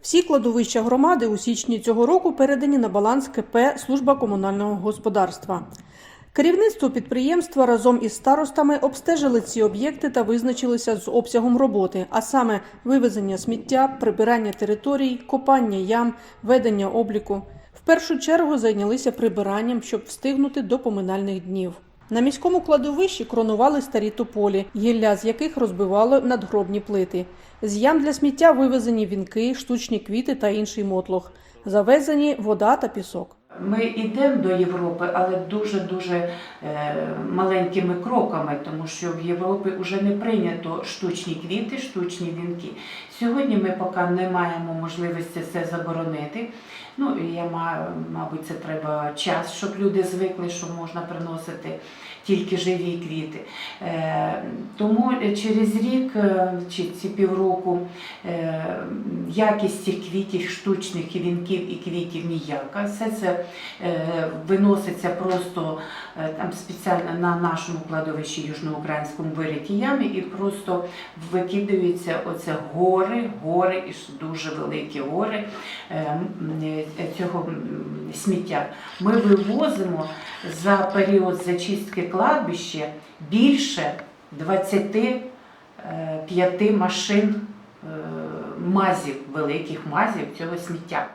Всі кладовища громади у січні цього року передані на баланс КП Служба комунального господарства. Керівництво підприємства разом із старостами обстежили ці об'єкти та визначилися з обсягом роботи, а саме вивезення сміття, прибирання територій, копання ям, ведення обліку. В першу чергу зайнялися прибиранням, щоб встигнути до поминальних днів. На міському кладовищі кронували старі тополі, гілля з яких розбивало надгробні плити. З ям для сміття вивезені вінки, штучні квіти та інший мотлох. Завезені вода та пісок. Ми йдемо до Європи, але дуже-дуже е, маленькими кроками, тому що в Європі вже не прийнято штучні квіти, штучні вінки. Сьогодні ми поки не маємо можливості це заборонити. Ну, я маю, мабуть, це треба час, щоб люди звикли, що можна приносити тільки живі квіти. Е, тому через рік е, чи ці півроку якість цих квітів, штучних і вінків і квітів ніяка. Все це е, виноситься просто е, там спеціально на нашому кладовищі южноукраїнському вириті ямі і просто викидаються оце гори, гори і дуже великі гори е, цього сміття. Ми вивозимо за період зачистки кладбища більше 25 машин мазів, великих мазів цього сміття.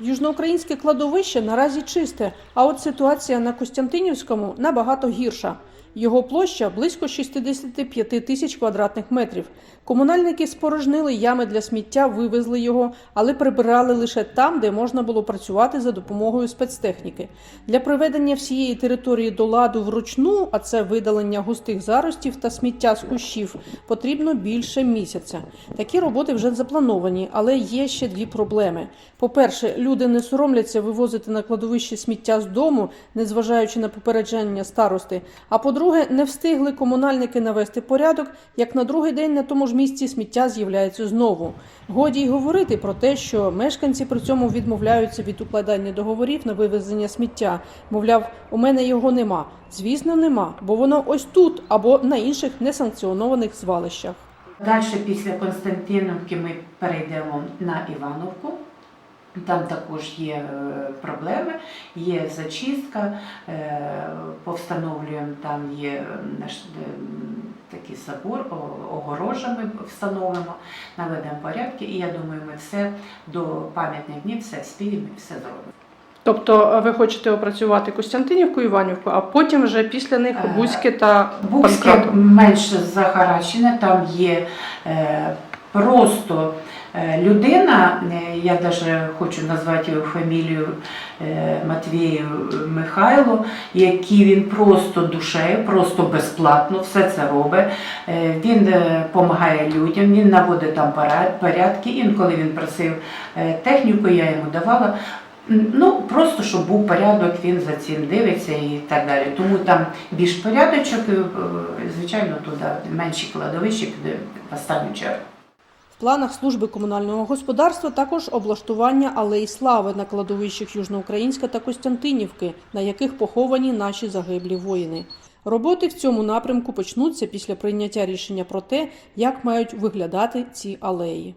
Южноукраїнське кладовище наразі чисте, а от ситуація на Костянтинівському набагато гірша. Його площа близько 65 тисяч квадратних метрів. Комунальники спорожнили ями для сміття, вивезли його, але прибирали лише там, де можна було працювати за допомогою спецтехніки. Для приведення всієї території до ладу вручну, а це видалення густих заростів та сміття з кущів, потрібно більше місяця. Такі роботи вже заплановані, але є ще дві проблеми. По-перше, люди не соромляться вивозити на кладовище сміття з дому, незважаючи на попередження старости. А по-друге, не встигли комунальники навести порядок, як на другий день на тому ж місці сміття з'являється знову. Годі й говорити про те, що мешканці при цьому відмовляються від укладання договорів на вивезення сміття. Мовляв, у мене його нема. Звісно, нема, бо воно ось тут або на інших несанкціонованих звалищах. Далі після Константиновки ми перейдемо на Івановку. Там також є е, проблеми, є зачистка, е, повстановлюємо, там є е, наш такий забор, о- огорожа ми встановимо, наведемо порядки, і я думаю, ми все до пам'ятних днів все спіємо і все зробимо. Тобто ви хочете опрацювати Костянтинівку, Іванівку, а потім вже після них Бузьке та Бузьке менш захарачене, там є просто людина, е, я навіть хочу назвати його фамілію е, Матвієв Михайло, який він просто душею, просто безплатно все це робить. Е, він допомагає людям, він наводить там порядки. Інколи він просив е, техніку, я йому давала. Ну, просто щоб був порядок, він за цим дивиться і так далі. Тому там більш порядочок, е, звичайно, туди менші кладовища піде в останню чергу. В планах служби комунального господарства також облаштування алеї слави на кладовищах Южноукраїнська та Костянтинівки, на яких поховані наші загиблі воїни. Роботи в цьому напрямку почнуться після прийняття рішення про те, як мають виглядати ці алеї.